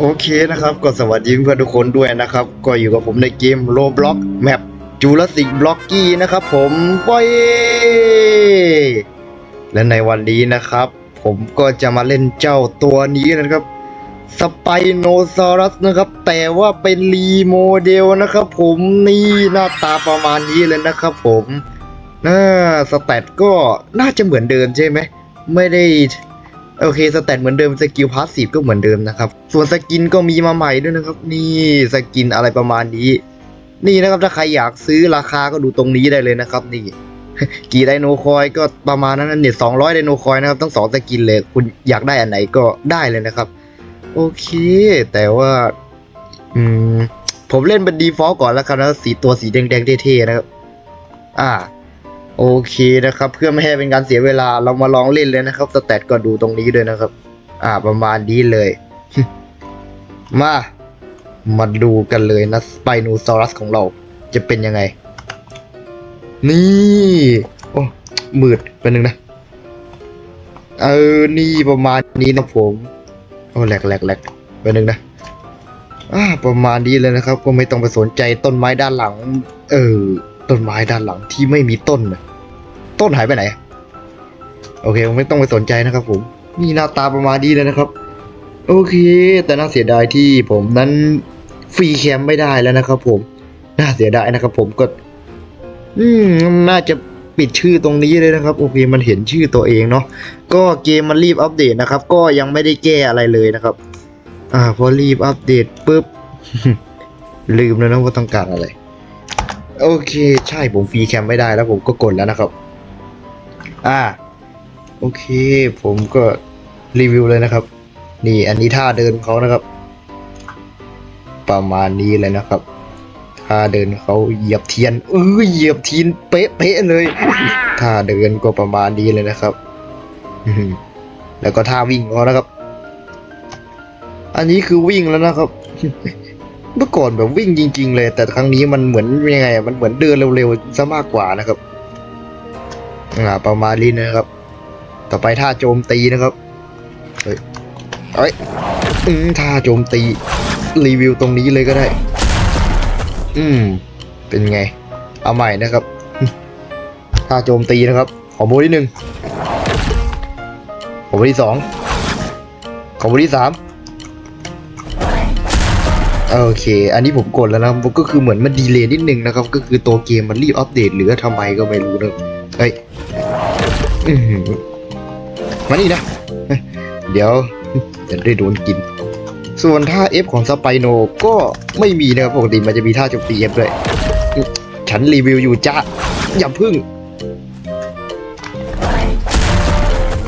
โอเคนะครับ ก็สวัสดีเพื่อนทุกคนด้วยนะครับ ก็อยู่กับผมในเกมโ b บล็อกแมปจูราสิกบล็อกกี้นะครับ ผมปอยและในวันนี้นะครับ ผมก็จะมาเล่นเจ้าตัวนี้นะครับสไปโนซอรัสนะครับ แต่ว่าเป็นรีโมเดลนะครับ ผมนี่หน้าตาประมาณนี้เลยนะครับ ผมน่าสแตทก็น่าจะเหมือนเดิมใช่ไหมไม่ได้ โอเคสแตทเหมือนเดิมสกิลพาสซีฟก็เหมือนเดิมนะครับ ส่วนสกินก็มีมาใหม่ด้วยนะครับ นี่สกินอะไรประมาณนี้ นี่นะครับถ้าใครอยากซื้อราคาก็ดูตรงนี้ได้เลยนะครับ นี่ กี่ไดโนคอยก็ประมาณนั้นเนี่ยสองร้อยไดโนคอยนะครับทั้งสองสกินเลยคุณอยากได้อันไหนก็ได้เลยนะครับ โอเค แต่ว่า อืม ผมเล่นเป็นดีฟอลต์ก่อนแล้วกันนะสีตัวสีแดงๆเท่ๆนะครับ อ่า โอเคนะครับ เพื่อไม่ให้เป็นการเสียเวลาเรามาลองเล่นเลยนะครับสแตทก็ดูตรงนี้ด้วยนะครับ อ่าประมาณนี้เลย มา มาดูกันเลยนะสไปโนซอรัสของเราจะเป็นยังไง นี่โอ้มืดเป็นหนึ่งนะ เออ นี่ประมาณนี้นะผมโอ้แหลกแหลกแหลกเป็นหนึ่งนะอ่าประมาณนี้เลยนะครับ ก็ไม่ต้องไปสนใจต้นไม้ด้านหลัง เออต้นไม้ด้านหลังที่ไม่มีต้นนะ ต้นหายไปไหน โอเคไม่ต้องไปสนใจนะครับ ผม นี่หน้าตาประมาณนี้เลยนะครับ โอเค แต่น่าเสียดายที่ผมนั้นฟรีแคมไม่ได้แล้วนะครับ ผม น่าเสียดายนะครับ ผมก็ อืมน่าจะปิดชื่อตรงนี้เลยนะครับ โอเคมันเห็นชื่อตัวเองเนาะก็เกมมันรีบอัปเดตนะครับ ก็ยังไม่ได้แก้อะไรเลยนะครับ อ่า พอรีบอัปเดตปุ๊บลืมแล้วนะว่าต้องการอะไร โอเค ใช่ผมฟรีแคมไม่ได้แล้วผมก็กดแล้วนะครับ อ่า โอเค ผมก็รีวิวเลยนะครับ นี่อันนี้ท่าเดินเขานะครับ ประมาณนี้เลยนะครับท่าเดินเขาเหยียบเทียนเออเหยียบเทียนเป๊ะเป๊ะเลยท่าเดินก็ประมาณนี้เลยนะครับแล้วก็ท่าวิ่งเขานะครับ อันนี้คือวิ่งแล้วนะครับเมื่อก่อนแบบวิ่งจริง ๆ เลย แต่ครั้งนี้มันเหมือนยังไง มันเหมือนเดินเร็วๆซะมากกว่านะครับ อ่าประมาณนี้นะครับ ต่อไปท่าโจมตีนะครับ เฮ้ยเอ้ยอืมท่าโจมตีรีวิวตรงนี้เลยก็ได้ อืม เป็นไง เอาใหม่นะครับ ท่าโจมตีนะครับ ขอโบที่หนึ่งขอโบที่สองขอโบที่สามโอเค อันนี้ผมกดแล้วนะก็คือเหมือนมันดีเลย์นิดนึงนะครับ ก็คือตัวเกมมันรีบอัปเดตหรือทำไมก็ไม่รู้นะเฮ้ย อื้อหือมานี่นะ เดี๋ยวจะได้โดนกิน ส่วนท่า F ของสไปโนก็ไม่มีนะครับปกติมันจะมีท่าโจมตี F ด้วย ฉันรีวิวอยู่จ้าอย่าพึ่ง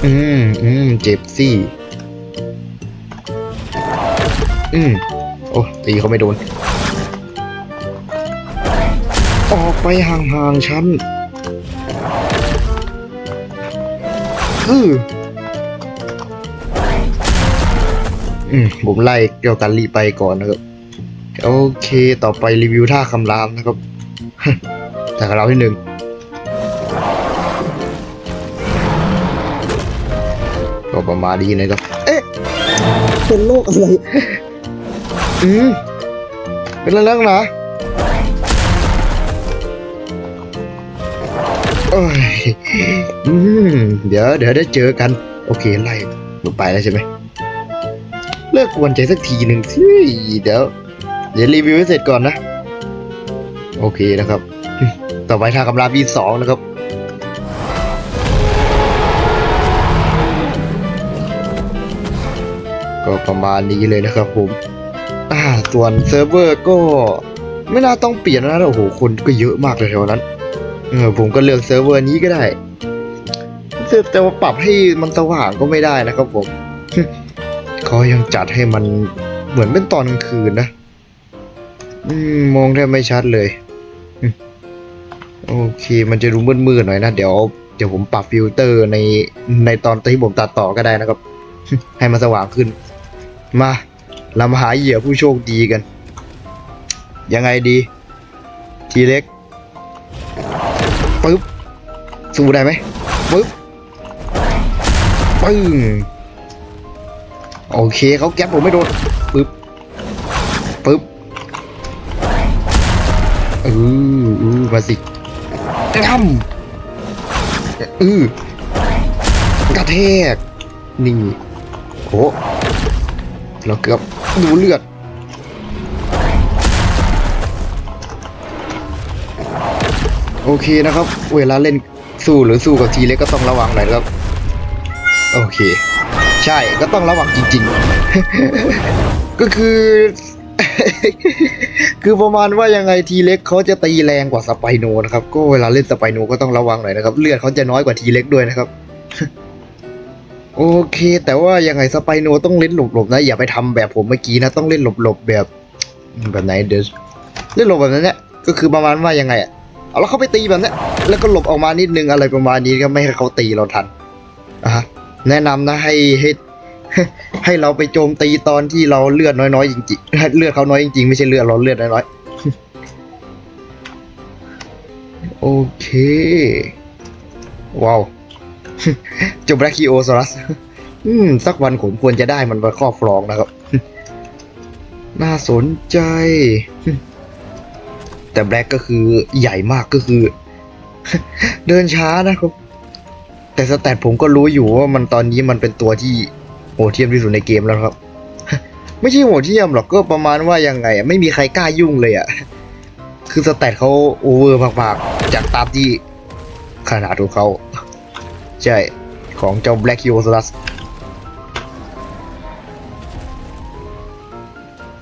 อืมอืมเจ็บสิอืมโอ้ตีเขาไม่โดน ออกไปห่างๆฉัน อืออืมผมไล่เกี่ยวกันรีไปก่อนนะครับ โอเคต่อไปรีวิวท่าคำรามนะครับท่าคำรามที่หนึ่งก็ประมาณนี้นะครับ เอ๊ะ เป็นโรคอะไร อืมเป็นเรื่องนะโอ้ยอื เดี๋ยวเดี๋ยวได้เจอกัน โอเคไล่ลงไปแล้วใช่ไหมเลิกกวนใจสักทีหนึ่งสิเดี๋ยวเดี๋ยวรีวิวให้เสร็จก่อนนะ โอเคนะครับ ต่อไปทางกำลังที่สองนะครับก็ประมาณนี้เลยนะครับผม อ่า ส่วนเซิร์ฟเวอร์ก็ไม่น่าต้องเปลี่ยนนะ โอ้โห คนก็เยอะมากเลยแถวนั้น เออผมก็เลือกเซิร์ฟเวอร์นี้ก็ได้เซิร์ฟแต่ว่าปรับให้มันสว่างก็ไม่ได้นะครับผมเขายังจัดให้มันเหมือนเป็นตอนกลางคืนนะมองแทบไม่ชัดเลยโอเค มันจะดูมืดๆหน่อยนะ เดี๋ยวเดี๋ยวผมปรับฟิลเตอร์ในในตอนที่ผมตัดต่อก็ได้นะครับ ให้มันสว่างขึ้น มาเรามาหาเหยื่อผู้โชคดีกัน ยังไงดี ทีเล็ก ปึ๊บสู้ได้ไหมปึ๊บปึ้งโอเคเขาแก๊ปผมไม่โดนปึ๊บปึ๊บอืออืมาสิกระทอือกระแทกนี่โอ้เราเกือบดูเลือด โอเคนะครับ เวลาเล่นสู้หรือสู้กับทีเล็กก็ต้องระวังหน่อยครับ โอเค ใช่ก็ต้องระวังจริง ๆ ก็คือ คือประมาณว่ายังไงทีเล็กเขาจะตีแรงกว่าสไปโนนะครับ ก็เวลาเล่นสไปโนก็ต้องระวังหน่อยนะครับ เลือดเขาจะน้อยกว่าทีเล็กด้วยนะครับโอเค แต่ว่ายังไงสไปโนต้องเล่นหลบๆนะ อย่าไปทำแบบผมเมื่อกี้นะ ต้องเล่นหลบๆแบบ แบบไหนเดี๋ยวเล่นหลบแบบนั้นเนี่ยก็คือประมาณว่ายังไงอะ เอาแล้วเขาไปตีแบบนี้แล้วก็หลบออกมานิดนึงอะไรประมาณนี้ก็ไม่ให้เขาตีเราทันอะฮะแนะนำนะให้ให้ให้เราไปโจมตีตอนที่เราเลือดน้อยๆจริงๆเลือดเขาน้อยจริงๆไม่ใช่เลือดเราเลือดน้อยๆโอเคว้าวจบแบล็คิโอซอรัสอืมสักวันผมควรจะได้มันมาครอบครองนะครับ น่าสนใจ แต่แบล็กก็คือใหญ่มากก็คือ เดินช้านะครับ แต่สแตทผมก็รู้อยู่ว่ามันตอนนี้มันเป็นตัวที่โหดเทียมที่สุดในเกมแล้วครับ ไม่ใช่โหดเทียมหรอกก็ประมาณว่ายังไง ไม่มีใครกล้ายุ่งเลยอะคือสแตทเขาโอเวอร์มากๆ จากตามที่ขนาดของเขาใช่ ของเจ้า Black h e o s a u r u s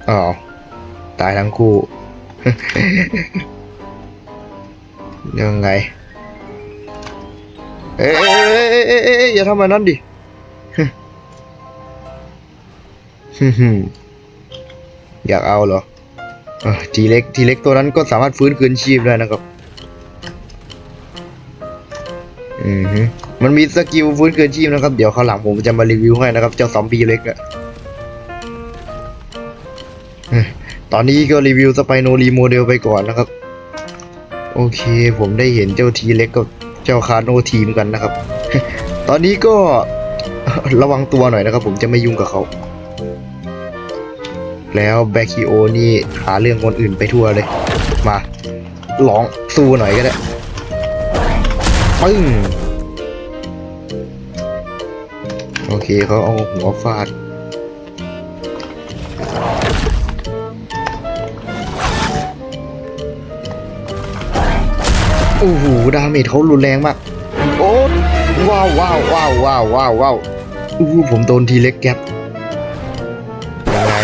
อ้าวตายทั้งคู่ ยังไง เอ้ยเอ้ยเอ้ยเอ้ยเอ้ยเอ้ยอย่าทำแบบนั้นดิฮึ่มๆอยากเอาเหรอทีเล็กทีเล็กตัวนั้นก็สามารถฟื้นคืนชีพได้นะครับ อือฮึมันมีสกิลฟื้นคืนชีพนะครับ เดี๋ยวคราวหลังผมจะมารีวิวให้นะครับ เจ้าซอมบี้เล็กอะ ตอนนี้ก็รีวิวสไปโนรีโมเดลไปก่อนนะครับ โอเคผมได้เห็นเจ้าทีเล็กกับเจ้าคาโนทีมกันนะครับ ตอนนี้ก็ระวังตัวหน่อยนะครับ ผมจะไม่ยุ่งกับเขา แล้วแบคิโอนี่หาเรื่องคนอื่นไปทั่วเลย มาลองสู้หน่อยก็ได้ปึ้งโอเคเขาเอาหัวฟาด อ้โหดาเมจเขารุนแรงมาก โอ้ว้าวว้าวว้าวว้าวว้าวว้าวอู้หูผมโดนทีเล็กแก๊ปยังไง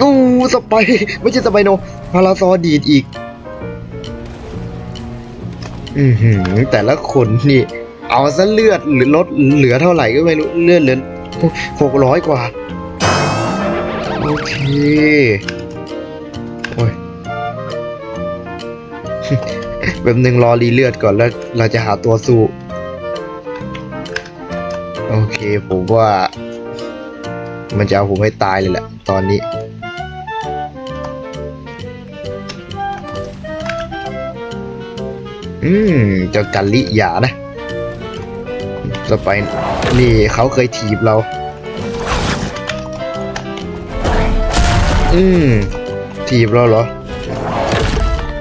อู้สไปไม่ใช่สไปโนพาราซอดีดอีก อือหือ แต่ละคนนี่ เอาซะเลือดหรือลดเหลือเท่าไหร่ก็ไม่รู้เลือดเหลือหกร้อยกว่า โอเค โอ้ย แบบหนึ่งรอรีเลือดก่อนแล้วเราจะหาตัวสู้ โอเคผมว่า มันจะเอาผมให้ตายเลยแหละ ตอนนี้อืมเจ้ากันลิอย่านะสไปน์นี่เขาเคยถีบเรา อืมถีบเราเหรอ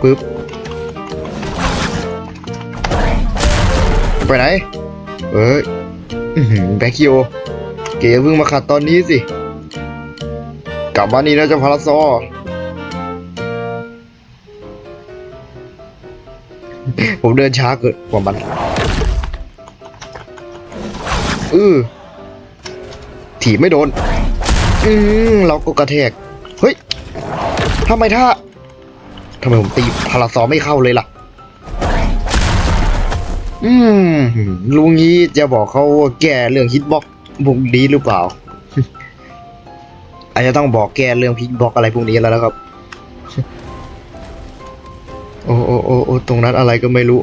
ปึ๊บ ไปไหน เอ้ยแบคิโอ เก๋เพิ่งมาขัดตอนนี้สิ กลับมานี่นะเจ้าพาราซอผมเดินช้าเกินกว่ามันเออถีบไม่โดน อืมเราก็กระแทก เฮ้ยทำไมถ้าทำไมผมตีพาราซอไม่เข้าเลยล่ะ อืมลุงนี้จะบอกเขาว่าแก้เรื่องฮิตบ็อกพวกนี้หรือเปล่า อาจจะต้องบอกแก้เรื่องฮิตบ็อกอะไรพวกนี้แล้วนะครับ โอ้โอ้โอ้โอ้ตรงนั้นอะไรก็ไม่รู้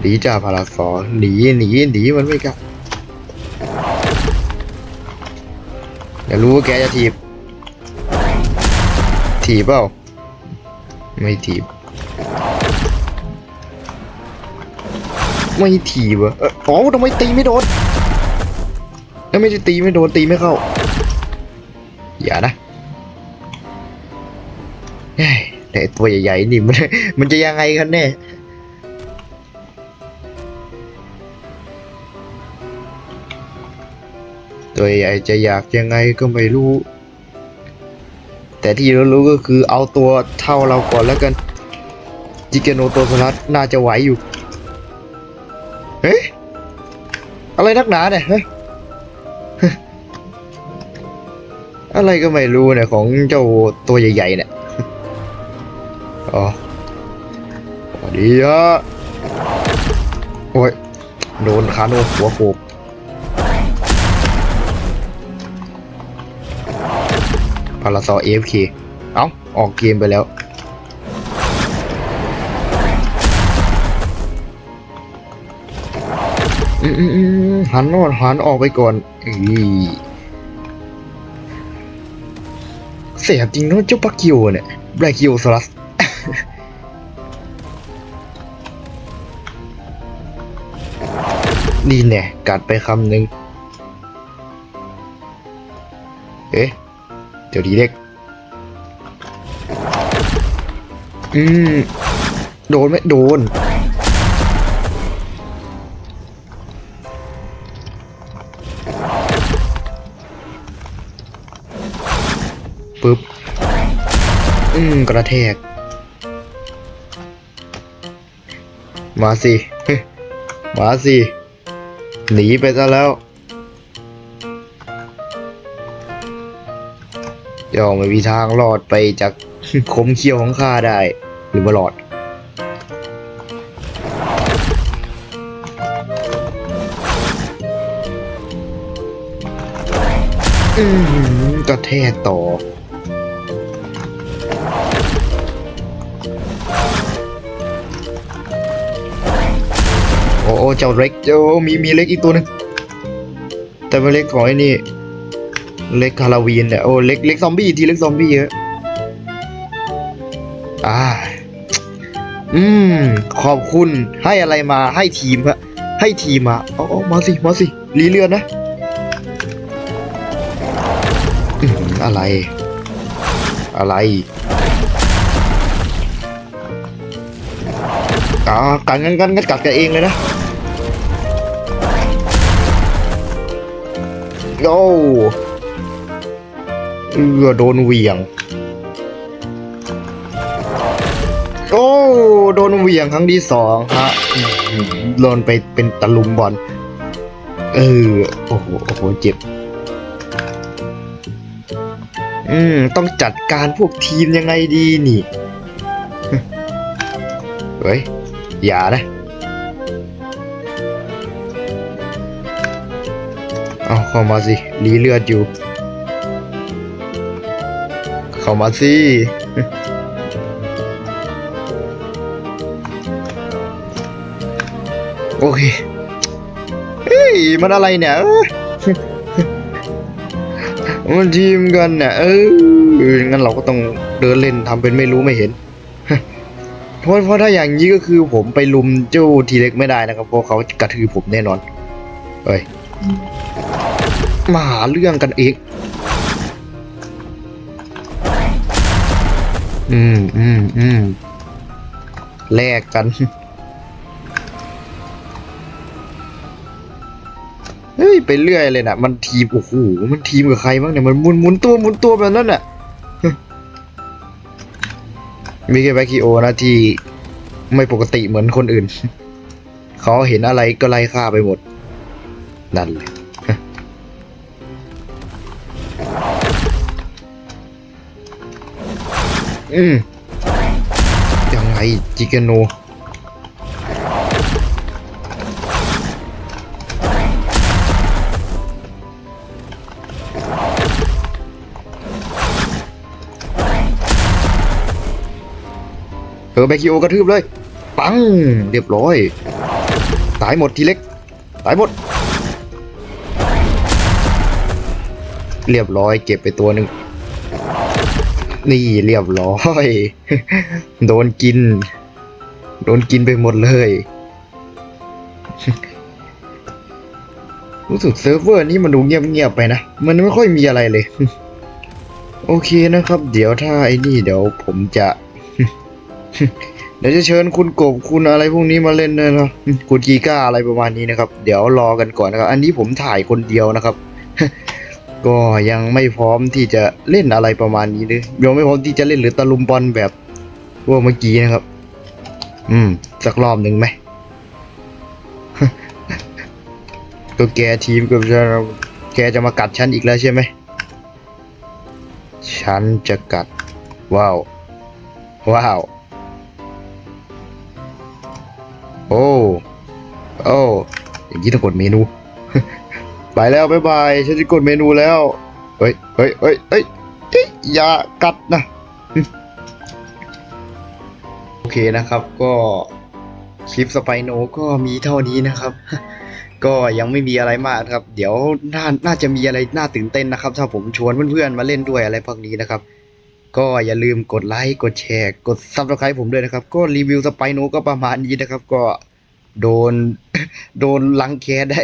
หนีจ่าพาราซอหนีหนีหนีมันไม่กล้าอย่ารู้ว่าแกจะถีบ ถีบเปล่า ไม่ถีบ ไม่ถีบอะเอออ๋อทำไมตีไม่โดนแล้วไม่ได้ตีไม่โดนตีไม่เข้า อย่านะแต่ตัวใหญ่ๆนี่มันมันจะยังไงกันแน่ตัวใหญ่จะอยากยังไงก็ไม่รู้ แต่ที่รู้ก็คือเอาตัวเท่าเราก่อนแล้วกัน จิเกโนโตสลัดน่าจะไหวอยู่ อะไรนักหนาเนี่ยอะไรก็ไม่รู้เนี่ยของเจ้าตัวใหญ่ๆเนี่ยอ๋อสวัสดีฮะโอ้ยโดนคาโนหัวโขกพาราซอเอฟเคเอ้า ออกเกมไปแล้ว อืมอืมอืม หันนอนหันออกไปก่อนอีเสียจริงเนอะเจ้าปักกิวเนี่ยไบรคิวสลัสนี่แน่ยกัดไปคำหนึ่งเอ๊ะเดี๋ยวดีเล็ก อืม โดนไหมโดน กระแทก มาสิ มาสิ หนีไปซะแล้วย่อไม่มีทางรอดไปจากคมเขี้ยวของข้าได้ หรือว่ารอดอืมกระแทกต่อ เจ้าเล็กเจ้ามีมีเล็กอีกตัวหนึงแต่เป็นเล็กของไอ้นี่ เล็กฮาโลวีนเนี่ยโอ้เล็กเล็กซอมบี้ทีเล็กซอมบี้เยอะอ่าอืมขอบคุณให้อะไรมาให้ทีมฮะให้ทีมมาเอาเอามาสิมาสิรีเลือนนะอะไร อะไรอ่ากันกันกันกันกัดกันเองเลยนะ โอ้เออโดนเหวียง โอ้ โดนเหวียงครั้งที่สองฮะโดนไปเป็นตะลุมบอล เออ โอ้โห โอ้โห เจ็บ อืม ต้องจัดการพวกทีมยังไงดีนี่ เฮ้ย อย่านะ เอาเข้ามาสิรีเลือดอยู่ เข้ามาสิโอเค เฮ้ย มันอะไรเนี่ย มันทีมกันเนี่ย เออ งั้นเราก็ต้องเดินเล่นทำเป็นไม่รู้ไม่เห็น เพราะเพราะถ้าอย่างนี้ก็คือผมไปลุมเจ้าทีเล็กไม่ได้นะครับ เพราะเขากระทืบผมแน่นอน เฮ้ย มาหาเรื่องกันอีก อืมอืมอืมแลกกัน เฮ้ย ไปเรื่อยเลยนะมันทีม โอ้โห มันทีมกับใครบ้างเนี่ย มันหมุนหมุนตัวหมุนตัวแบบนั้นน่ะ มีแค่แบคคิโอนะที่ไม่ปกติเหมือนคนอื่น เขาเห็นอะไรก็ไล่ฆ่าไปหมด นั่นเลย อืมยังไงจิเกโนเออแบคิโอกระทืบเลย ปัง เรียบร้อย ตายหมดทีเล็ก ตายหมด เรียบร้อยเก็บไปตัวหนึ่ง นี่เรียบร้อย โดนกิน โดนกินไปหมดเลย รู้สึกเซิร์ฟเวอร์นี้มันดูเงียบๆไปนะ มันไม่ค่อยมีอะไรเลย โอเคนะครับ เดี๋ยวถ้าไอ้นี่เดี๋ยวผมจะเดี๋ยวจะเชิญคุณกบคุณอะไรพวกนี้มาเล่นด้วยนะคุณกีก้าอะไรประมาณนี้นะครับ เดี๋ยวรอกันก่อนนะครับ อันนี้ผมถ่ายคนเดียวนะครับ ก็ยังไม่พร้อมที่จะเล่นอะไรประมาณนี้เลยยังไม่พร้อมที่จะเล่นหรือตะลุมบอลแบบพวกเมื่อกี้นะครับ อืม สักรอบหนึ่งไหมก็แกทีมกับฉันแกจะมากัดฉันอีกแล้วใช่ไหม ฉันจะกัด ว้าว ว้าว โอ้ โอ้ อย่างนี้ต้องกดเมนู ไปแล้วบ๊ายบายฉันจะกดเมนูแล้วเฮ้ยเฮ้ยเฮ้ยเฮ้ยเฮ้ยอย่ากัดนะ โอเคนะครับก็คลิปสไปโนก็มีเท่านี้นะครับ ก็ยังไม่มีอะไรมากครับ เดี๋ยวน่าน่าจะมีอะไรน่าตื่นเต้นนะครับ ถ้าผมชวนเพื่อนๆมาเล่นด้วยอะไรพวกนี้นะครับ ก็อย่าลืมกดไลค์กดแชร์ กดซับสไครต์ผมด้วยนะครับ ก็รีวิวสไปโนก็ประมาณนี้นะครับ ก็ โดน โดนลังแกได้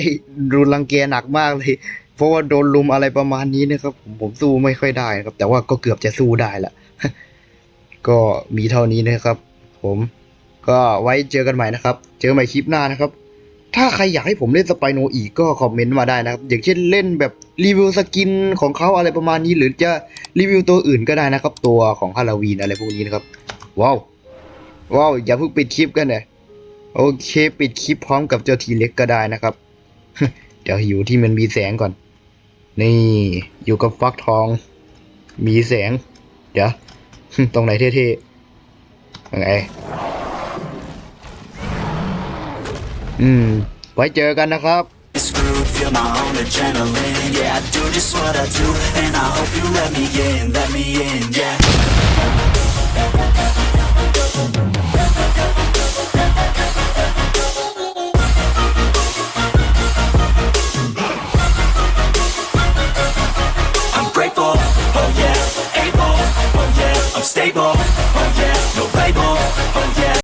โดนลังแกหนักมากเลย เพราะว่าโดนลุมอะไรประมาณนี้นะครับ ผมผมสู้ไม่ค่อยได้นะครับ แต่ว่าก็เกือบจะสู้ได้ละก็มีเท่านี้นะครับ ผมก็ไว้เจอกันใหม่นะครับ เจอกันใหม่คลิปหน้านะครับ ถ้าใครอยากให้ผมเล่นสไปโนอีกก็คอมเมนต์มาได้นะครับ อย่างเช่นเล่นแบบรีวิวสกินของเขาอะไรประมาณนี้ หรือจะรีวิวตัวอื่นก็ได้นะครับ ตัวของฮาโลวีนอะไรพวกนี้นะครับ ว้าว ว้าว อย่าเพิ่งปิดคลิปกันเลย โอเค ปิดคลิปพร้อมกับเจ้าทีเล็กก็ได้นะครับเดี๋ยวอยู่ที่มันมีแสงก่อน นี่อยู่กับฟักทอง มีแสง เดี๋ยว ตรงไหนเท่ๆยังไงอืม ไว้เจอกันนะครับ screwed, feel my own adrenaline Yeah, I do just what I do And I hope you let me in, let me in, yeah table.